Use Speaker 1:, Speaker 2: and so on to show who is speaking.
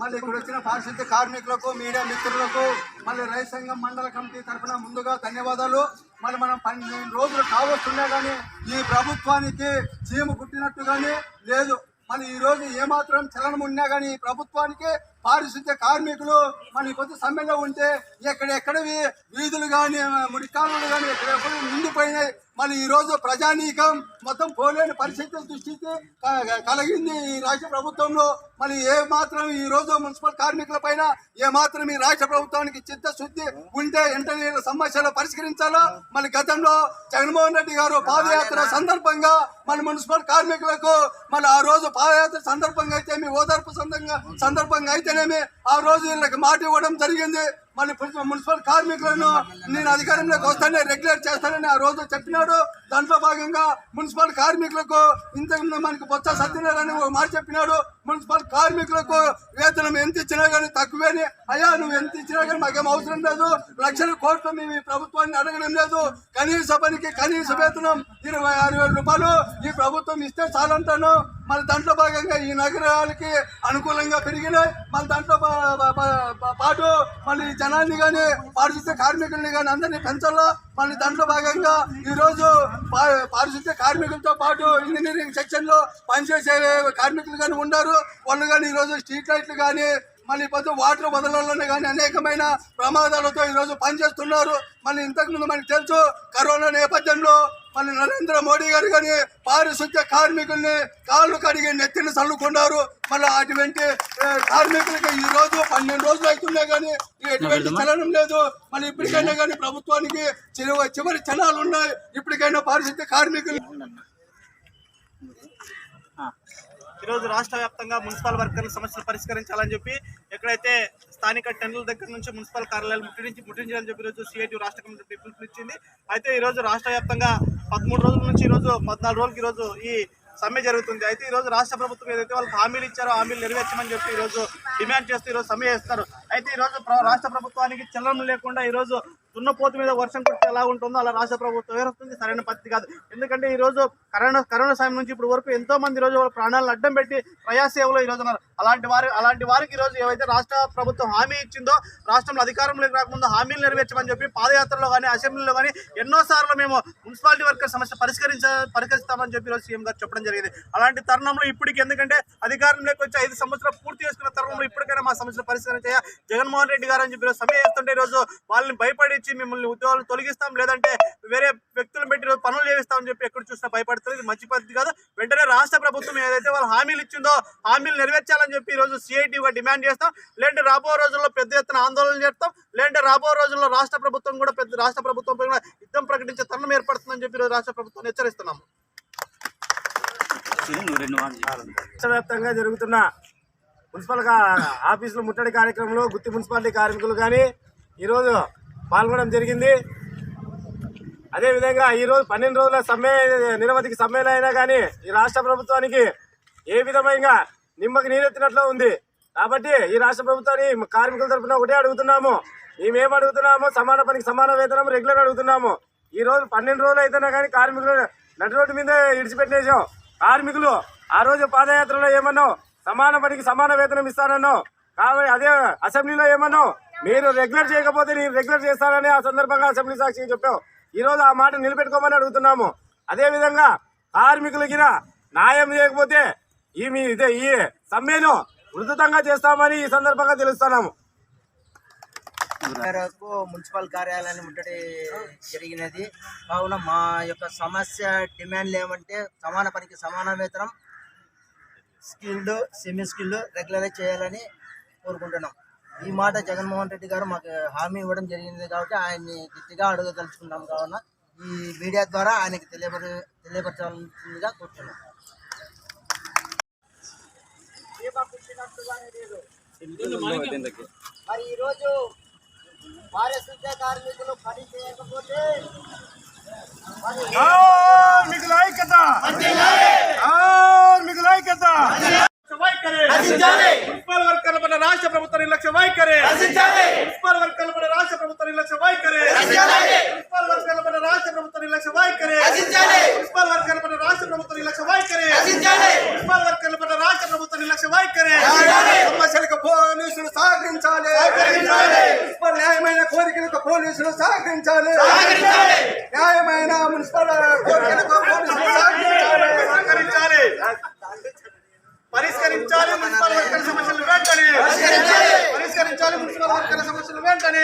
Speaker 1: మళ్ళీ ఇక్కడ వచ్చిన పారిశుద్ధ్య కార్మికులకు మీడియా మిత్రులకు మళ్ళీ రైతు సంఘం మండల కమిటీ తరఫున ముందుగా ధన్యవాదాలు. మరి మనం పన్నెండు రోజులు కావస్తున్నా కానీ ఈ ప్రభుత్వానికి చీమ కుట్టినట్టు కానీ లేదు. మన ఈ రోజు ఏమాత్రం చలనం ఉన్నా కానీ ఈ ప్రభుత్వానికి పారిశుద్ధ్య కార్మికులు మన కొద్ది సమ్మెలో ఉంటే ఎక్కడెక్కడవి వీధులు కానీ మురికాలు కానీ ఎక్కడెక్కడ నిండిపోయినాయి. మరి ఈరోజు ప్రజానీకం మొత్తం పోలేని పరిస్థితులు దృష్టికి క- కలిగింది ఈ రాష్ట్ర ప్రభుత్వంలో. మరి ఏ మాత్రం ఈ రోజు మున్సిపల్ కార్మికుల పైన ఏ మాత్రం ఈ రాష్ట్ర ప్రభుత్వానికి చిత్తశుద్ధి ఉంటే వెంటనే సమస్యలు పరిష్కరించాలా? మరి గతంలో జగన్మోహన్ రెడ్డి గారు పాదయాత్ర సందర్భంగా మన మున్సిపల్ కార్మికులకు మరి ఆ రోజు పాదయాత్ర సందర్భంగా అయితే మీ ఓదార్పు సందర్భంగా సందర్భంగా అయితేనేమి ఆ రోజు వీళ్ళకి మాట ఇవ్వడం జరిగింది. మన పులిస్- మున్సిపల్ కార్మికులను నేను అధికారంలోకి వస్తానే రెగ్యులేట్ చేస్తానని ఆ రోజు చెప్పినాడు. దాంట్లో భాగంగా మున్సిపల్ కార్మికులకు ఇంతకుముందు మనకి బొత్స సత్యనారాయణ ఒక మాట చెప్పినాడు. మున్సిపల్ కార్మికులకు వేతనం ఎంత ఇచ్చినా కానీ తక్కువేని. అయ్యా నువ్వు ఎంత ఇచ్చినా కానీ మాకేం అవసరం లేదు. లక్షల కోట్లు మేము ఈ ప్రభుత్వాన్ని అడగడం లేదు. కనీస పనికి కనీస వేతనం ఇరవై ఆరు వేల రూపాయలు ఈ ప్రభుత్వం ఇస్తే చాలంటాను. మన దాంట్లో భాగంగా ఈ నగరాలకి అనుకూలంగా పెరిగినాయి. మన దాంట్లో మళ్ళీ జనాన్ని కానీ పారిశుద్ధ్య కార్మికుల్ని కానీ అందరినీ పెంచాలా మళ్ళీ దాంట్లో భాగంగా ఈరోజు పా- పారిశుద్ధ్య కార్మికులతో పాటు ఇంజనీరింగ్ సెక్షన్లో పనిచేసే కార్మికులు కానీ ఉన్నారు. వాళ్ళు కానీ ఈరోజు స్ట్రీట్ లైట్లు కానీ మళ్ళీ పొద్దు వాటర్ వదలలోనే కానీ అనేకమైన ప్రమాదాలతో ఈరోజు పనిచేస్తున్నారు. మళ్ళీ ఇంతకుముందు మనకి మనకు తెలుసు కరోనా నేపథ్యంలో మళ్ళీ నరేంద్ర మోడీ గారు కానీ పారిశుద్ధ్య కార్మికుల్ని కాళ్ళు కడిగి నెత్తిని చల్లుకున్నారు. మళ్ళీ అటువంటి కార్మికులకి ఈ రోజు పన్నెండు రోజులు అవుతున్నా కానీ ఎటువంటి చలనం లేదు. మళ్ళీ ఇప్పటికైనా కానీ ప్రభుత్వానికి చివరి చివరి చలాలు ఉన్నాయి. ఇప్పటికైనా పారిశుద్ధ్య కార్మికులు
Speaker 2: ఈరోజు రాష్ట్ర వ్యాప్తంగా మున్సిపల్ వర్కర్ల సమస్యలు పరిష్కరించాలని చెప్పి ఎక్కడైతే స్థానిక టెండర్ల దగ్గర నుంచి మున్సిపల్ కార్యాలయాలు ముట్టించి ముట్టించాలని చెప్పి ఈరోజు సిఐటి రాష్ట్ర కమిటీ పిలుపునిచ్చింది. అయితే ఈరోజు రాష్ట్ర వ్యాప్తంగా పదమూడు రోజుల నుంచి ఈరోజు పద్నాలుగు రోజులకి ఈరోజు ఈ సమ్మె జరుగుతుంది. అయితే ఈరోజు రాష్ట్ర ప్రభుత్వం ఏదైతే వాళ్ళకి హామీలు ఇచ్చారో హామీలు నెరవేర్చమని చెప్పి ఈరోజు డిమాండ్ చేస్తూ ఈరోజు సమ్మె చేస్తారు. అయితే ఈరోజు రాష్ట్ర ప్రభుత్వానికి చలనం లేకుండా ఈరోజు దున్నపోతు మీద వర్షం కురిస్తే ఎలా ఉంటుందో అలా రాష్ట్ర ప్రభుత్వం వ్యవహరిస్తుంది. సరైన పద్ధతి కాదు. ఎందుకంటే ఈరోజు కరోనా కరోనా సమయం నుంచి ఇప్పుడు వరకు ఎంతో మంది రోజు వాళ్ళ ప్రాణాలను అడ్డం పెట్టి ప్రయాసేవలో ఈ ఉన్నారు. అలాంటి వారి అలాంటి వారికి ఈరోజు ఏవైతే రాష్ట్ర ప్రభుత్వం హామీ ఇచ్చిందో రాష్ట్రంలో అధికారంలోకి రాకముందు హామీలు నెరవేర్చమని చెప్పి పాదయాత్రలో కానీ అసెంబ్లీలో కానీ ఎన్నో సార్లు మేము మున్సిపాలిటీ వర్కర్ సమస్య పరిష్కరించ పరిష్కరిస్తామని చెప్పి ఈరోజు సీఎం గారు చెప్పడం జరిగింది. అలాంటి తరుణంలో ఇప్పటికి ఎందుకంటే అధికారంలోకి వచ్చి ఐదు సంవత్సరాలు పూర్తి చేసుకున్న తరుణంలో ఇప్పటికైనా మా సమస్యలు పరిష్కరించాయా? జగన్మోహన్ రెడ్డి గారు అని చెప్పి ఈరోజు చేస్తుంటే ఈరోజు వాళ్ళని భయపడి భయపడించి మిమ్మల్ని ఉద్యోగాలు తొలగిస్తాం లేదంటే వేరే వ్యక్తులను పెట్టి పనులు చేయిస్తామని చెప్పి ఎక్కడ చూసినా భయపడుతుంది. ఇది మంచి పద్ధతి కాదు. వెంటనే రాష్ట్ర ప్రభుత్వం ఏదైతే వాళ్ళు హామీలు ఇచ్చిందో హామీలు నెరవేర్చాలని చెప్పి ఈరోజు సిఐటిగా డిమాండ్ చేస్తాం. లేదంటే రాబో రోజుల్లో పెద్ద ఎత్తున ఆందోళన చేస్తాం. లేదంటే రాబో రోజుల్లో రాష్ట్ర ప్రభుత్వం కూడా పెద్ద రాష్ట్ర ప్రభుత్వం పైన యుద్ధం ప్రకటించే తరుణం ఏర్పడుతుందని చెప్పి ఈరోజు రాష్ట్ర ప్రభుత్వం హెచ్చరిస్తున్నాము
Speaker 3: రాష్ట్రవ్యాప్తంగా జరుగుతున్న మున్సిపల్ ఆఫీసులు ముట్టడి కార్యక్రమంలో గుత్తి మున్సిపాలిటీ కార్మికులు కానీ ఈరోజు పాల్గొనడం జరిగింది. అదేవిధంగా ఈరోజు పన్నెండు రోజుల సమ్మె నిరవధికి సమ్మెలు అయినా కానీ ఈ రాష్ట్ర ప్రభుత్వానికి ఏ విధమైన నిమ్మకి నీరెత్తినట్లు ఉంది. కాబట్టి ఈ రాష్ట్ర ప్రభుత్వాన్ని కార్మికుల తరఫున ఒకటే అడుగుతున్నాము. మేమేం అడుగుతున్నాము? సమాన పనికి సమాన వేతనం రెగ్యులర్ అడుగుతున్నాము. ఈ రోజు పన్నెండు రోజులు అయితేనే కానీ కార్మికులు నడి రోడ్డు మీద ఇడిచిపెట్టేసాం కార్మికులు ఆ రోజు పాదయాత్రలో ఏమన్నావు? సమాన పనికి సమాన వేతనం ఇస్తానన్నావు. కాబట్టి అదే అసెంబ్లీలో ఏమన్నావు? మీరు రెగ్యులర్ చేయకపోతే నేను రెగ్యులర్ చేస్తానని ఆ సందర్భంగా అసెంబ్లీ సాక్షి చెప్పావు. ఈ రోజు ఆ మాట నిలబెట్టుకోమని అడుగుతున్నాము. అదే విధంగా కార్మికులకి న్యాయం చేయకపోతే ఈ మీ ఇదే ఈ సమ్మెను ఉధృతంగా చేస్తామని ఈ సందర్భంగా తెలుస్తున్నాము.
Speaker 4: మేరకు మున్సిపల్ కార్యాలయాన్ని ముట్టడి జరిగినది. కావున మా యొక్క సమస్య డిమాండ్లు ఏమంటే సమాన పనికి సమాన వేతనం స్కిల్డ్ సెమీ స్కిల్డ్ రెగ్యులరైజ్ చేయాలని కోరుకుంటున్నాం. ఈ మాట జగన్మోహన్ రెడ్డి గారు మాకు హామీ ఇవ్వడం జరిగింది కాబట్టి ఆయన్ని గట్టిగా అడగదలుచుకున్నాం కావున ఈ మీడియా ద్వారా ఆయనకి తెలియపరి తెలియపరచాల్సిందిగా కోరుతున్నాం. మరి ఈరోజు పారిశుద్ధ్య కార్మికులు పని చేయకపోతే
Speaker 3: ఐక్యత!
Speaker 2: వైఖరి మున్సిపల్ వర్కర్ల పట్ల రాష్ట్ర ప్రభుత్వ నిర్లక్ష్య వైఖరి మున్సిపల్ వర్కర్ల పట్ల రాష్ట్ర ప్రభుత్వ నిర్లక్ష్య వైఖరి మున్సిపల్ వర్కర్ల పట్ల రాష్ట్ర ప్రభుత్వ నిర్లక్ష్య వైఖరి మున్సిపల్ వర్కర్ల పట్ల రాష్ట్ర ప్రభుత్వ నిర్లక్ష్య వైఖరి మున్సిపల్ వర్కర్ల పట్ల రాష్ట్ర ప్రభుత్వ నిర్లక్ష్య వైఖరి
Speaker 1: సమస్యలకు పోని పోలీసులు సహకరించాలి మున్సిపల్ న్యాయమైన కోరికలకు పోలీసులు సహకరించాలి న్యాయమైన మున్సిపల్ కోరికలకు పోలీసులు సహకరించాలి
Speaker 2: సహకరించాలి పరిష్కరించాలి మున్సిపల్ వర్కర్ సమస్యలు వెంటనే పరిష్కరించాలి మున్సిపల్ వర్కర్ సమస్యలు వెంటనే